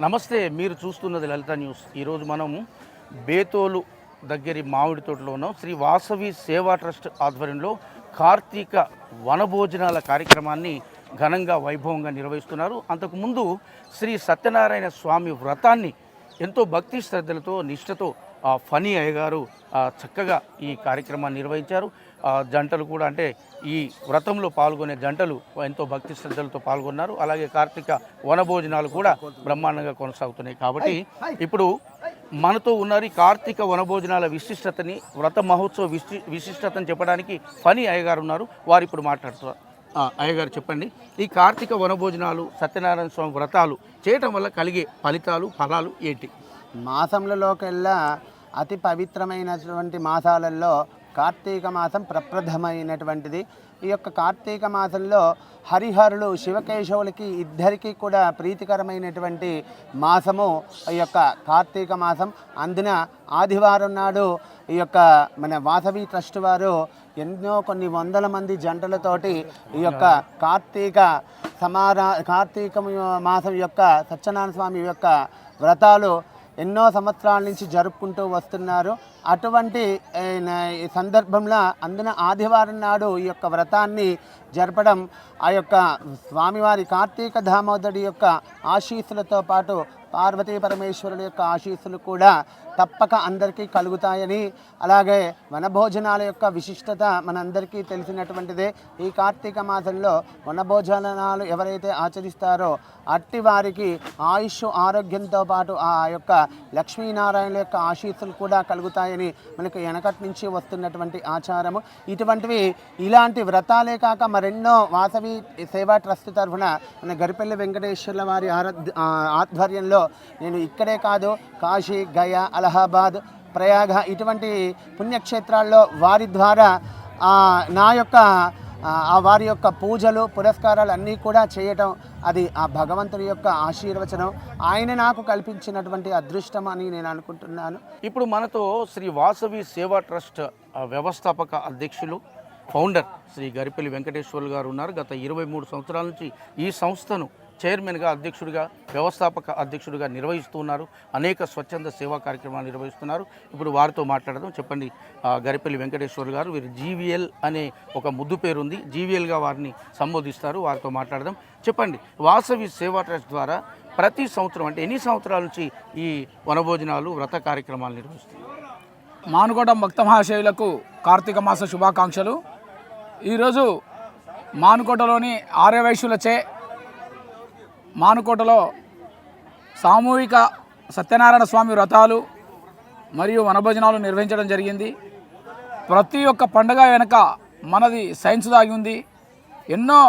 నమస్తే మీరు చూస్తున్నది లలిత న్యూస్. ఈరోజు మనం బేతోలు దగ్గరి మామిడి తోటలో ఉన్నాం. శ్రీ వాసవి సేవా ట్రస్ట్ ఆధ్వర్యంలో కార్తీక వనభోజనాల కార్యక్రమాన్ని ఘనంగా వైభవంగా నిర్వహిస్తున్నారు. అంతకుముందు శ్రీ సత్యనారాయణ స్వామి వ్రతాన్ని ఎంతో భక్తి శ్రద్ధలతో నిష్ఠతో ఫనీ అయ్య గారు చక్కగా ఈ కార్యక్రమాన్ని నిర్వహించారు. జంటలు కూడా అంటే ఈ వ్రతంలో పాల్గొనే జంటలు ఎంతో భక్తి శ్రద్ధలతో పాల్గొన్నారు. అలాగే కార్తీక వనభోజనాలు కూడా బ్రహ్మాండంగా కొనసాగుతున్నాయి. కాబట్టి ఇప్పుడు మనతో ఉన్నారు ఈ కార్తీక వనభోజనాల విశిష్టతని వ్రత మహోత్సవ విశి విశిష్టతని చెప్పడానికి ఫనీ అయ్యగారు ఉన్నారు. వారు ఇప్పుడు మాట్లాడుతున్నారు. అయ్యగారు చెప్పండి. ఈ కార్తీక వనభోజనాలు సత్యనారాయణ స్వామి వ్రతాలు చేయటం వల్ల కలిగే ఫలితాలు ఫలాలు ఏంటి? మాసంలోకెల్లా అతి పవిత్రమైనటువంటి మాసాలలో కార్తీక మాసం ప్రప్రథమైనటువంటిది. ఈ యొక్క కార్తీక మాసంలో హరిహరులు శివకేశవులకి ఇద్దరికీ కూడా ప్రీతికరమైనటువంటి మాసము ఈ యొక్క కార్తీక మాసం. అందున ఆదివారం నాడు ఈ యొక్క మన వాసవి ట్రస్ట్ వారు ఎన్నో కొన్ని వందల మంది జంటలతోటి ఈ యొక్క కార్తీక సమారా కార్తీక మాసం యొక్క సత్యనారాయణ స్వామి యొక్క వ్రతాలు ఎన్నో సంవత్సరాల నుంచి జరుపుకుంటూ వస్తున్నారు. అటువంటి ఈ సందర్భంలో అందున ఆదివారం నాడు ఈ యొక్క వ్రతాన్ని జరపడం ఆ యొక్క స్వామివారి కార్తీక దామోదరుడి యొక్క ఆశీస్సులతో పాటు పార్వతీ పరమేశ్వరుడు యొక్క ఆశీస్సులు కూడా తప్పక అందరికీ కలుగుతాయని అలాగే వనభోజనాల యొక్క విశిష్టత మనందరికీ తెలిసినటువంటిదే. ఈ కార్తీక మాసంలో వనభోజనాలు ఎవరైతే ఆచరిస్తారో అట్టి వారికి ఆయుష్ ఆరోగ్యంతో పాటు ఆ యొక్క లక్ష్మీనారాయణ యొక్క ఆశీస్సులు కూడా కలుగుతాయి కలుగుతాయని మనకు వెనకటి నుంచి వస్తున్నటువంటి ఆచారము. ఇటువంటివి ఇలాంటి వ్రతాలే కాక మరెన్నో వాసవి సేవా ట్రస్ట్ తరఫున మన గరిపల్లి వెంకటేశ్వర్ల వారి ఆధ్వర్యంలో నేను ఇక్కడే కాదు కాశీ గయా అలహాబాద్ ప్రయాగ ఇటువంటి పుణ్యక్షేత్రాల్లో వారి ద్వారా నా యొక్క ఆ, వారి యొక్క పూజలు పురస్కారాలు అన్నీ కూడా చేయటం అది ఆ భగవంతుడి యొక్క ఆశీర్వచనం. ఆయన నాకు కల్పించినటువంటి అదృష్టం అని నేను అనుకుంటున్నాను. ఇప్పుడు మనతో శ్రీ వాసవి సేవా ట్రస్ట్ వ్యవస్థాపక అధ్యక్షులు ఫౌండర్ శ్రీ గరిపల్లి వెంకటేశ్వర్లు గారు ఉన్నారు. గత ఇరవై మూడు సంవత్సరాల నుంచి ఈ సంస్థను చైర్మన్గా అధ్యక్షుడిగా వ్యవస్థాపక అధ్యక్షుడిగా నిర్వహిస్తూ ఉన్నారు. అనేక స్వచ్ఛంద సేవా కార్యక్రమాలు నిర్వహిస్తున్నారు. ఇప్పుడు వారితో మాట్లాడదాం. చెప్పండి గరిపల్లి వెంకటేశ్వర్ గారు. వీరు జీవీఎల్ అనే ఒక ముద్దు పేరు ఉంది జీవీఎల్గా వారిని సంబోధిస్తారు. వారితో మాట్లాడదాం. చెప్పండి వాసవి సేవా ట్రస్ట్ ద్వారా ప్రతి సంవత్సరం అంటే ఎన్ని సంవత్సరాల నుంచి ఈ వనభోజనాలు వ్రత కార్యక్రమాలు నిర్వహిస్తున్నారు? మానుగోడ భక్త మహాశయులకు కార్తీక మాస శుభాకాంక్షలు. ఈరోజు మానుకోటలోని ఆర్యవైశ్యులచే మానుకోటలో సామూహిక సత్యనారాయణ స్వామి వ్రతాలు మరియు వనభోజనాలు నిర్వహించడం జరిగింది. ప్రతి ఒక్క పండుగ వెనుక మనది సైన్స్ దాగి ఉంది. ఎన్నో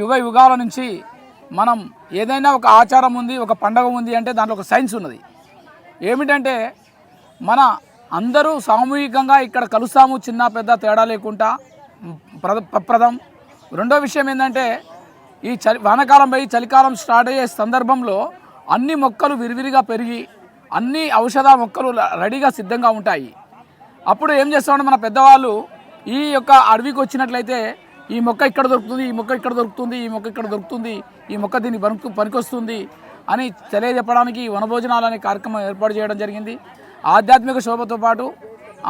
యుగ యుగాల నుంచి మనం ఏదైనా ఒక ఆచారం ఉంది ఒక పండగ ఉంది అంటే దాంట్లో ఒక సైన్స్ ఉన్నది. ఏమిటంటే మన అందరూ సామూహికంగా ఇక్కడ కలుస్తాము చిన్న పెద్ద తేడా లేకుండా. ప్ర ప్రప్రదం. రెండో విషయం ఏంటంటే ఈ చలి వానకాలం పోయి చలికాలం స్టార్ట్ అయ్యే సందర్భంలో అన్ని మొక్కలు విరివిరిగా పెరిగి అన్ని ఔషధ మొక్కలు రెడీగా సిద్ధంగా ఉంటాయి. అప్పుడు ఏం చేస్తామంటే మన పెద్దవాళ్ళు ఈ యొక్క అడవికి వచ్చినట్లయితే ఈ మొక్క ఇక్కడ దొరుకుతుంది ఈ మొక్క ఇక్కడ దొరుకుతుంది ఈ మొక్క ఇక్కడ దొరుకుతుంది ఈ మొక్క దీన్ని పనికి పనికొస్తుంది అని తెలియజెప్పడానికి వనభోజనాలు అనే కార్యక్రమం ఏర్పాటు చేయడం జరిగింది. ఆధ్యాత్మిక శోభతో పాటు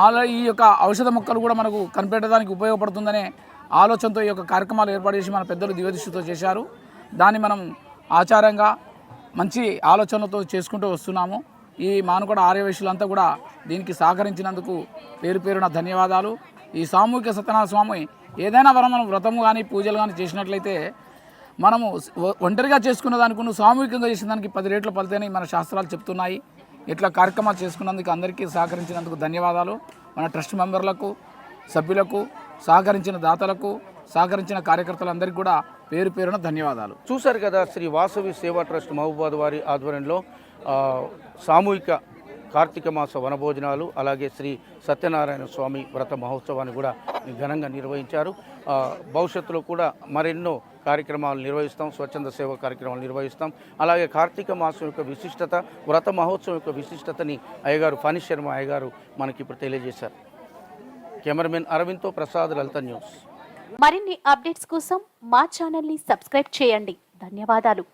అలా ఈ యొక్క ఔషధ మొక్కలు కూడా మనకు కనిపెట్టడానికి ఉపయోగపడుతుందనే ఆలోచనతో ఈ యొక్క కార్యక్రమాలు ఏర్పాటు చేసి మన పెద్దలు దివ్యదృష్టితో చేశారు. దాన్ని మనం ఆచారంగా మంచి ఆలోచనలతో చేసుకుంటూ వస్తున్నాము. ఈ మానుకొడ ఆర్యవేశులంతా కూడా దీనికి సహకరించినందుకు పేరు పేరున ధన్యవాదాలు. ఈ సామూహిక సత్యనారాయణ స్వామి ఏదైనా వరం మనం వ్రతము కానీ పూజలు కానీ చేసినట్లయితే మనము ఒంటరిగా చేసుకున్న దానికి సామూహికంగా చేసిన దానికి పది రేట్లు పలితేనే మన శాస్త్రాలు చెప్తున్నాయి. ఇట్లా కార్యక్రమాలు చేసుకున్నందుకు అందరికీ సహకరించినందుకు ధన్యవాదాలు. మన ట్రస్ట్ మెంబర్లకు సభ్యులకు సహకరించిన దాతలకు సహకరించిన కార్యకర్తలందరికీ కూడా పేరు పేరున ధన్యవాదాలు. చూశారు కదా శ్రీ వాసవి సేవా ట్రస్ట్ మహబూబాద్ వారి ఆధ్వర్యంలో సామూహిక కార్తీక మాస వనభోజనాలు అలాగే శ్రీ సత్యనారాయణ స్వామి వ్రత మహోత్సవాన్ని కూడా ఘనంగా నిర్వహించారు. భవిష్యత్తులో కూడా మరెన్నో కార్యక్రమాలు నిర్వహిస్తాం స్వచ్ఛంద సేవ కార్యక్రమాలు నిర్వహిస్తాం. అలాగే కార్తీక మాసం యొక్క విశిష్టత వ్రత మహోత్సవం యొక్క విశిష్టతని అయ్యగారు ఫణి శర్మ అయ్యగారు మనకి ఇప్పుడు తెలియజేశారు. కెమెరామెన్ అరవింద్తో ప్రసాద్ లలిత న్యూస్. మరిన్ని అప్డేట్స్ కోసం మా ఛానల్ని సబ్స్క్రైబ్ చేయండి. ధన్యవాదాలు.